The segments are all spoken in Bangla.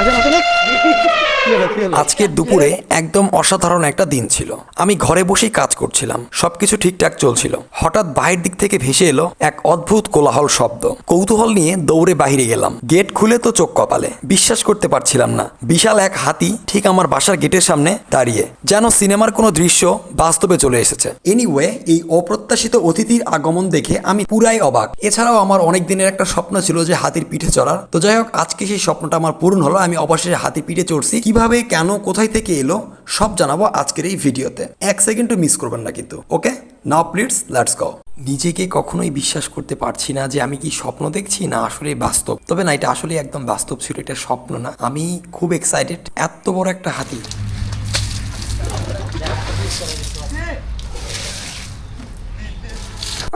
আসেন আসেন কি হলো কি হলো আজকের দুপুরে একদম অসাধারণ একটা দিন ছিল। আমি ঘরে বসেই কাজ করছিলাম। সবকিছু ঠিকঠাক চলছিল। হঠাৎ বাহির দিক থেকে ভেসে এলো এক অদ্ভুত কোলাহল শব্দ। কৌতূহল নিয়ে দৌড়ে বাইরে গেলাম। গেট খুলে তো চোখ কপালে। বিশ্বাস করতে পারছিলাম না। বিশাল এক হাতি ঠিক আমার বাসার গেটের সামনে দাঁড়িয়ে, যেন সিনেমার কোনো দৃশ্য বাস্তবে চলে এসেছে। এনিওয়ে এই অপ্রত্যাশিত অতিথির আগমন দেখে আমি পুরাই অবাক। এছাড়াও আমার অনেক দিনের একটা স্বপ্ন ছিল যে হাতির পিঠে চড়ার। তো যাই হোক, আজকে সেই স্বপ্নটা আমার পূরণ হলো। আমি অবশেষে হাতির পিঠে চড়ছি। কীভাবে কেন, কোথায় থেকে এলো, সব জানাব আজকের এই ভিডিওতে। এক সেকেন্ডও মিস করবেন না কিন্তু ওকে নাও প্লিজ লেটস গো নিজেকে কখনোই বিশ্বাস করতে পারছি না যে আমি কি স্বপ্ন দেখছি না আসলে বাস্তব। তবে না, এটা আসলে একদম বাস্তব ছিল, এটা স্বপ্ন না। আমি খুব এক্সাইটেড এত বড় একটা হাতি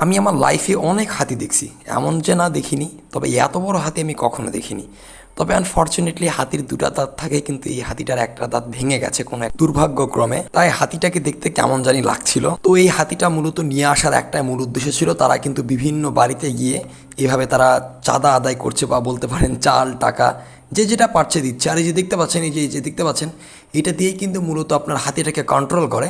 আমি আমার লাইফে অনেক হাতি দেখছি, এমন যে না দেখিনি, তবে এত বড় হাতি আমি কখনো দেখিনি। তবে আনফর্চুনেটলি হাতির দুটা দাঁত থাকে, কিন্তু এই হাতিটার একটা দাঁত ভেঙে গেছে কোনো এক দুর্ভাগ্যক্রমে। তাই হাতিটাকে দেখতে কেমন জানি লাগছিল। তো এই হাতিটা মূলত নিয়ে আসার একটাই মূল উদ্দেশ্য ছিল, তারা কিন্তু বিভিন্ন বাড়িতে গিয়ে এভাবে তারা চাঁদা আদায় করছে বা বলতে পারেন চাল, টাকা, যে যেটা পারছে দিচ্ছে। আর এই যে দেখতে পাচ্ছেন, এই যে যে দেখতে পাচ্ছেন, এটা দিয়েই কিন্তু মূলত আপনার হাতিটাকে কন্ট্রোল করে।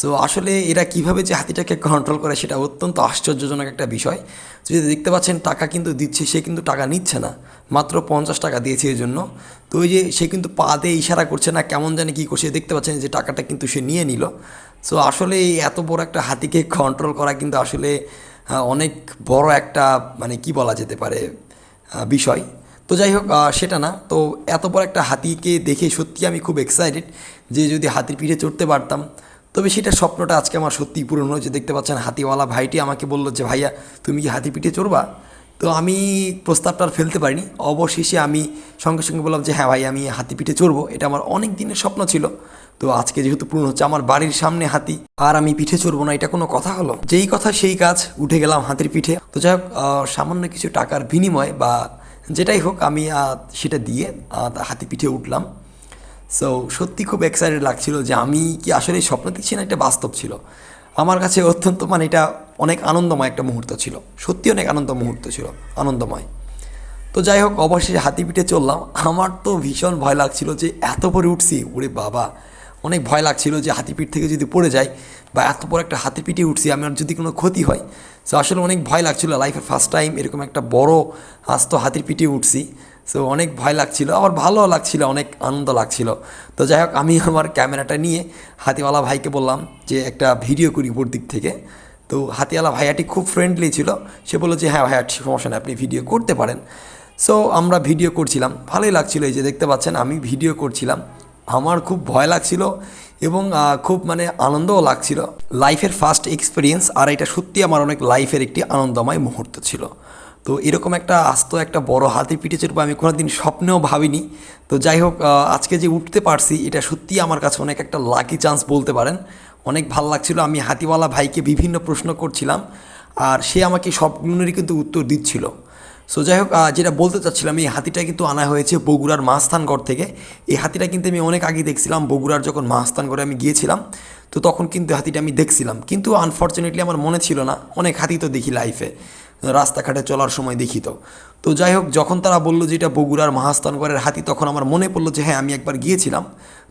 সো আসলে এরা কীভাবে যে হাতিটাকে কন্ট্রোল করে সেটা অত্যন্ত আশ্চর্যজনক একটা বিষয়। যদি দেখতে পাচ্ছেন, টাকা কিন্তু দিচ্ছে, সে কিন্তু টাকা নিচ্ছে না। মাত্র পঞ্চাশ টাকা দিয়েছে এই জন্য। তো ওই যে সে কিন্তু পা দিয়ে ইশারা করছে না, কেমন জানি কী করছে, দেখতে পাচ্ছেন যে টাকাটা কিন্তু সে নিয়ে নিল। সো আসলে এই এত বড় একটা হাতিকে কন্ট্রোল করা কিন্তু আসলে অনেক বড় একটা মানে কি বলা যেতে পারে বিষয়। তো যাই হোক সেটা না। তো এত বড় একটা হাতিকে দেখে সত্যি আমি খুব এক্সাইটেড যে যদি হাতির পিঠে চড়তে পারতাম। তবে সেটা স্বপ্নটা আজকে আমার সত্যিই পূরণ হয়েছে। দেখতে পাচ্ছেন, হাতিওয়ালা ভাইটি আমাকে বলল যে, ভাইয়া, তুমি কি হাতি পিঠে চড়বা? তো আমি প্রস্তাবটা আর ফেলতে পারিনি। অবশেষে আমি সঙ্গে সঙ্গে বললাম যে হ্যাঁ ভাই, আমি হাতি পিঠে চড়বো। এটা আমার অনেক দিনের স্বপ্ন ছিল। তো আজকে যেহেতু পূর্ণ হচ্ছে আমার বাড়ির সামনে হাতি, আর আমি পিঠে চড়বো না, এটা কোনো কথা হলো? যেই কথা সেই কাজ, উঠে গেলাম হাতির পিঠে। তো যাই হোক সামান্য কিছু টাকার বিনিময় বা যেটাই হোক, আমি সেটা দিয়ে হাতি পিঠে উঠলাম। সো সত্যি খুব এক্সাইটেড লাগছিল যে আমি কি আসলে স্বপ্ন দেখছি না, এটা বাস্তব ছিল। আমার কাছে অত্যন্ত মানে এটা অনেক আনন্দময় একটা মুহূর্ত ছিল। সত্যি অনেক আনন্দ মুহূর্ত ছিল, আনন্দময়। তো যাই হোক, অবশেষে হাতি পিঠে চললাম আমার তো ভীষণ ভয় লাগছিল যে এত পরে উঠছি, ওরে বাবা। অনেক ভয় লাগছিল যে হাতিপিঠ থেকে যদি পড়ে যায় বা এত বড় একটা হাতি পিঠে উঠছি, আমার যদি কোনো ক্ষতি হয়। সো আসলে অনেক ভয় লাগছিল লাইফের ফার্স্ট টাইম এরকম একটা বড় আস্ত হাতির পিঠে উঠছি। সো অনেক ভয় লাগছিল, আবার ভালো লাগছিল, অনেক আনন্দ লাগছিল। তো যাই হোক, আমি আমার ক্যামেরাটা নিয়ে হাতিওয়ালা ভাইকে বললাম যে একটা ভিডিও করি উপর দিক থেকে। তো হাতিওয়ালা ভাইয়াটি খুব ফ্রেন্ডলি ছিল, সে বলল যে হ্যাঁ ভাইয়া, সমস্যা নেই, আপনি ভিডিও করতে পারেন। সো আমরা ভিডিও করছিলাম, ভালোই লাগছিল, এই যে দেখতে পাচ্ছেন, আমি ভিডিও করছিলাম। আমার খুব ভয় লাগছিল এবং খুব মানে আনন্দও লাগছিল। লাইফের ফার্স্ট এক্সপিরিয়েন্স আর এটা সত্যি আমার অনেক লাইফের একটি আনন্দময় মুহূর্ত ছিল। তো এরকম একটা আস্ত একটা বড় হাতির পিঠে চড়বো আমি কোনোদিন স্বপ্নেও ভাবিনি। তো যাই হোক আজকে যে উঠতে পারছি, এটা সত্যি আমার কাছে অনেক একটা লাকি চান্স বলতে পারেন। অনেক ভালো লাগছিল, আমি হাতিওয়ালা ভাইকে বিভিন্ন প্রশ্ন করছিলাম, আর সে আমাকে সবগুলোরই কিন্তু উত্তর দিচ্ছিল। সো যাই হোক যেটা বলতে চাচ্ছিলাম, এই হাতিটা কিন্তু আনা হয়েছে বগুড়ার মাহস্থানগড় থেকে। এই হাতিটা কিন্তু আমি অনেক আগে দেখছিলাম, বগুড়ার যখন মাহস্থানগড়ে আমি গিয়েছিলাম, তো তখন কিন্তু হাতিটা আমি দেখছিলাম। কিন্তু আনফর্চুনেটলি আমার মনে ছিল না, অনেক হাতি তো দেখি লাইফে রাস্তাঘাটে চলার সময় দেখি তো। তো যাই হোক যখন তারা বলল যে এটা বগুড়ার মাহাস্থানগড়ের হাতি, তখন আমার মনে পড়ল যে হ্যাঁ আমি একবার গিয়েছিলাম,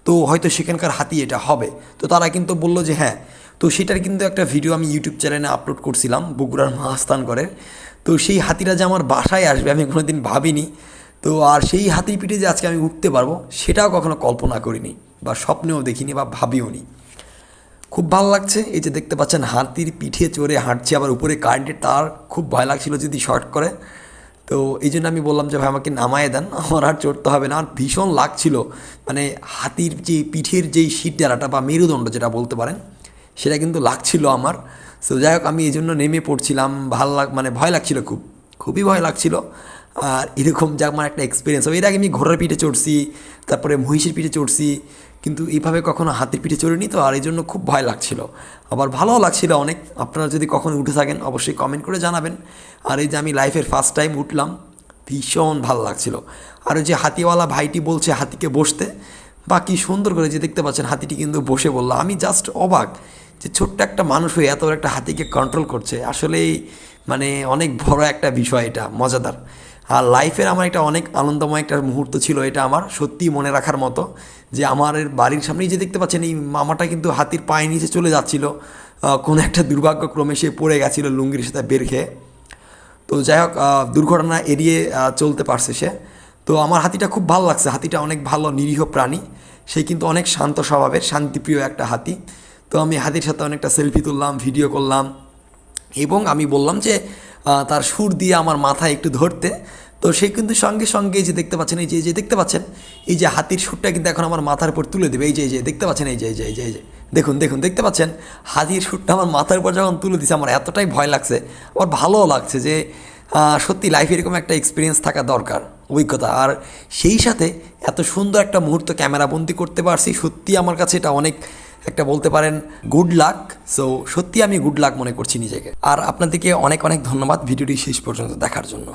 তো হয়তো সেখানকার হাতি এটা হবে। তো তারা কিন্তু বলল যে হ্যাঁ। তো সেটার কিন্তু একটা ভিডিও আমি ইউটিউব চ্যানেলে আপলোড করছিলাম, বগুড়ার মাহাস্থানগড়ের তো সেই হাতিটা যে আমার বাসায় আসবে আমি কোনোদিন ভাবিনি। তো আর সেই হাতির পিঠে যে আজকে আমি উঠতে পারব, সেটাও কখনো কল্পনা করিনি বা স্বপ্নেও দেখিনি বা ভাবিও নি। খুব ভালো লাগছে, এই যে দেখতে পাচ্ছেন হাতির পিঠে চড়ে হাঁটছে, আবার উপরে কারেন্টের তার খুব ভয় লাগছিল যদি শর্ট করে। তো এই জন্য আমি বললাম যে, ভাই, আমাকে নামায় দেন, আমার আর চড়তে হবে না। আর ভীষণ লাগছিল মানে হাতির যে পিঠের যেই শীত ডালাটা বা মেরুদণ্ড যেটা বলতে পারেন, সেটা কিন্তু লাগছিল আমার। সো যাই হোক আমি এই জন্য নেমে পড়ছিলাম। ভালো লাগ মানে ভয় লাগছিল খুব। খুবই ভয় লাগছিল। আর এরকম যে আমার একটা এক্সপিরিয়েন্স হবে। এর আগে আমি ঘোড়ার পিঠে চড়ছি, তারপরে মহিষের পিঠে চড়ছি, কিন্তু এইভাবে কখনো হাতির পিঠে চড়িনি তো, আর এই জন্য খুব ভয় লাগছিল। আবার ভালোও লাগছিল অনেক। আপনারা যদি কখনো উঠে থাকেন, অবশ্যই কমেন্ট করে জানাবেন। আর এই যে আমি লাইফের ফার্স্ট টাইম উঠলাম, ভীষণ ভালো লাগছিল। আর ওই যে হাতিওয়ালা ভাইটি বলছে হাতিকে বসতে বা কি সুন্দর করে যে দেখতে পাচ্ছেন হাতিটি কিন্তু বসে বলল। আমি জাস্ট অবাক। যে ছোট্ট একটা মানুষ হয়ে এত একটা হাতিকে কন্ট্রোল করছে, আসলেই মানে অনেক বড় একটা বিষয় এটা, মজাদার। আর লাইফের আমার একটা অনেক আনন্দময় একটা মুহূর্ত ছিল, এটা আমার সত্যিই মনে রাখার মতো যে আমার বাড়ির সামনেই যে দেখতে পাচ্ছেন, এই মামাটা কিন্তু হাতির পায়ে নিচে চলে যাচ্ছিল কোনো একটা দুর্ভাগ্যক্রমে সে পড়ে গেছিল লুঙ্গির সাথে বের খেয়ে। তো যাই হোক দুর্ঘটনা এড়িয়ে চলতে পারছে সে। তো আমার হাতিটা খুব ভালো লাগছে, হাতিটা অনেক ভালো, নিরীহ প্রাণী। সে কিন্তু অনেক শান্ত স্বভাবের, শান্তিপ্রিয় একটা হাতি। তো আমি হাতির সাথে অনেকটা সেলফি তুললাম ভিডিও করলাম এবং আমি বললাম যে তার সুর দিয়ে আমার মাথায় একটু ধরতে। তো সে কিন্তু সঙ্গে সঙ্গে যে দেখতে পাচ্ছেন, এই যে যে দেখতে পাচ্ছেন, এই যে হাতির সুরটা কিন্তু এখন আমার মাথার উপর তুলে দেবে। এই যে এই যে, দেখতে পাচ্ছেন, এই যে এই যে এই যে এই যে, দেখুন দেখুন, দেখতে পাচ্ছেন, হাতির সুরটা আমার মাথার উপর যখন তুলে দিছে, আমার এতটাই ভয় লাগছে আমার ভালোও লাগছে যে সত্যি লাইফে এরকম একটা এক্সপিরিয়েন্স থাকা দরকার, অভিজ্ঞতা। আর সেই সাথে এত সুন্দর একটা মুহূর্ত ক্যামেরাবন্দি করতে পারছি, সত্যি আমার কাছে এটা অনেক একটা বলতে পারেন গুড লাক সো সত্যি আমি গুড লাক মনে করছি নিজেকে। আর আপনাদেরকে অনেক অনেক ধন্যবাদ ভিডিওটি শেষ পর্যন্ত দেখার জন্য।